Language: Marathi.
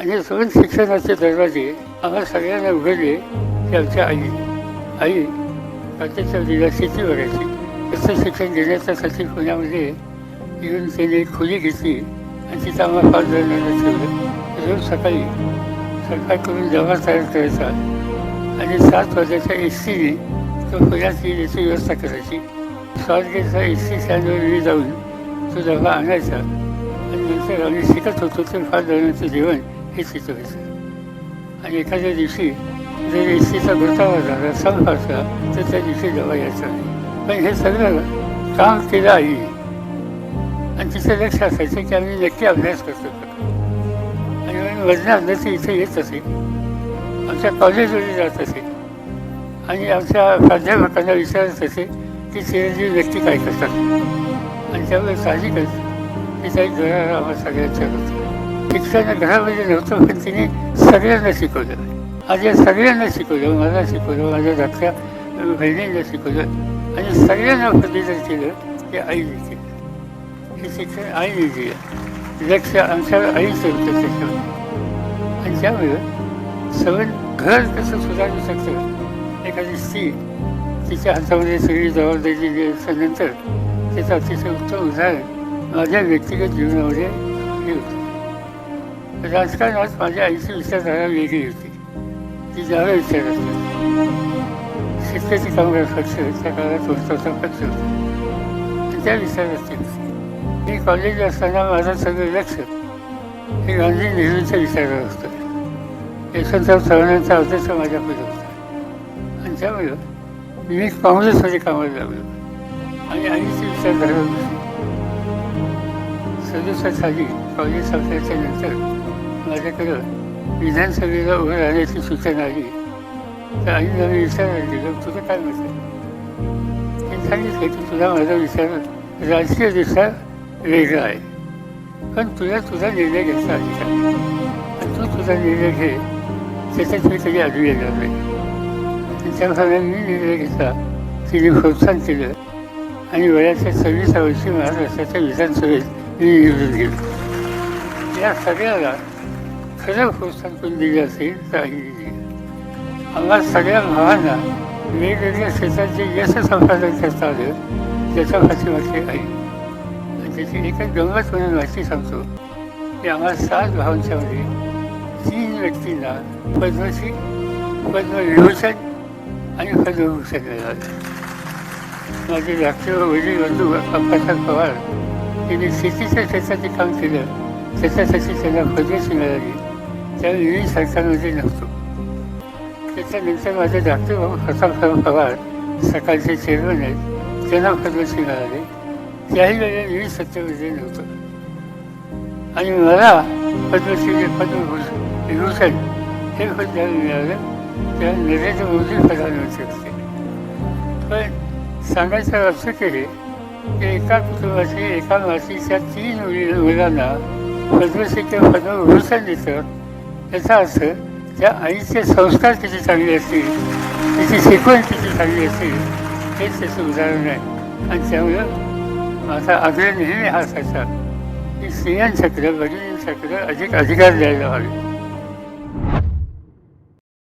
आणि दोन शिक्षणाचे दरवाजे आम्हाला सगळ्यांना उघडले की आमच्या आई आई प्रत्यक्ष दिला शेती करायची. तसं शिक्षण घेण्याच्यासाठी पुण्यामध्ये येऊन त्याने खोली घेतली आणि तिथं आम्हाला फार जणांना ठेवलं. रोज सकाळी सरकार करून जमा तयार करायचा आणि सात वाजायच्या एस सीने तो पुण्यात येण्याची व्यवस्था करायची. स्वारगेटचा एस सी स्टँडवर जाऊन तो डबा आणायचा. आणि नंतर आम्ही शिकत होतो तर फार जणांचं जेवण हे तिथं व्हायचं आणि एखाद्या दिवशी जर एस सीचा घोटाळा झाला संप असला तर त्या दिवशी डबा यायचा. नाही पण हे सगळं काम केलं आई. आणि तिचं लक्ष असायचं की आम्ही नक्की अभ्यास करतो. आणि म्हणून वजन अभ्यास इथे येत असे. आमच्या कॉलेजमध्ये जात असे. आणि आमच्या प्राध्यापकांना विचारत असे की चिरंजीव नक्की काय करतात. आणि त्यामुळे साहजिकच तिचा एक घरा आम्हाला सगळ्यांच्या होतं शिक्षण घरामध्ये नव्हतं पण तिने सगळ्यांना शिकवलं. आज या सगळ्यांना शिकवलं मला शिकवलं माझ्या धाकट्या बहिणींना शिकवलं आणि सगळ्यांना प्रतिदान केलं ते आईने केलं हे शिक्षण आईने दिलं लक्ष आमच्या आईच होतं त्याच्यावर आणि त्यामुळं सगळं घर कसं सुधारू शकतं? एखादी स्त्री तिच्या हातामध्ये सगळी जबाबदारी दिल्यानंतर त्याचं अतिशय उत्तम उदाहरण माझ्या व्यक्तिगत जीवनामध्ये हे होतं. राजकारणात माझ्या आईची विचारधारा वेगळी होती. ती जागा विचार असते शेतकरी कामगार पक्ष त्या काळात होता पक्ष होता. त्या विचाराची मी कॉलेज असताना माझं सगळं लक्ष हे गांधी नेहरूच्या विचारावर होतं यशवंतराव चव्हाणांचा अध्यक्ष माझ्या होता. आणि त्यामुळं मी काँग्रेसमध्ये कामाला लागलो. आणि आईची विचारधारा होती. सदुसष्ट साली कॉलेज संपल्याच्या नंतर माझ्याकडं विधानसभेला उभं राहण्याची सूचना आली. तर आईला मी विचारायला दिलं तुझं काय म्हणतं आहे ते सांगितलं की तुला माझा विचार राजकीय राजकीयदृष्ट्या वेगळा आहे. पण तुला तुझा निर्णय घ्यायचा अधिकार आणि तू तुझा निर्णय घे त्याच्यात मी कधी आधी येणार नाही. आणि त्याप्रमाणे मी निर्णय घेतला. तिने प्रोत्साहन केलं. आणि वयाच्या सव्वीसा वर्षी महाराष्ट्राच्या विधानसभेत मी निवडून गेलो. या सगळ्याला खरं प्रोत्साहन दिली असेल तर आम्हाला सगळ्या भावांना वेगवेगळ्या क्षेत्रात जे यश संपादन करता आलं. त्याच्या भाषे आई आहे. त्याची एकच गंमत म्हणून माहिती सांगतो. की आम्हाला सात भावांच्यामध्ये तीन व्यक्तींना पद्मश्री पद्मविभूषण आणि पद्मभूषण मिळालं. माझे धाकटे वडील बंधू अप्पासाहेब पवार यांनी शेतीच्या क्षेत्राचे काम केलं. त्याच्यासाठी त्यांना पद्मश्री मिळाली. त्यावेळी मी सरकारमध्ये नव्हतो त्याच्यानंतर माझे धाकटे भाऊ प्रतापराव पवार सकाळचे चेअरमन आहेत त्यांना पद्मश्री मिळाले त्याही वेळेला मी सत्तेमध्ये नव्हतं आणि मला पद्मश्री पद्मभूषण विभूषण हे पद ज्यावेळी मिळालं त्या नरेंद्र मोदी प्रधानमंत्री होते पण सांगायचं अर्थ केले की एका कुटुंबाची एका मातीच्या तीन मुली मुलांना पद्मश्री किंवा पद्मभूषण देतं याचा अर्थ त्या आईचे संस्कार किती चांगले असतील तिची शिकवण किती चांगली असेल हेच त्याचं उदाहरण आहे. आणि त्यामुळं माझा आग्रह नेहमी हा असायचा की स्त्रियांच्याकडं भगिनींच्याकडं अधिक अधिकार द्यायला हवे.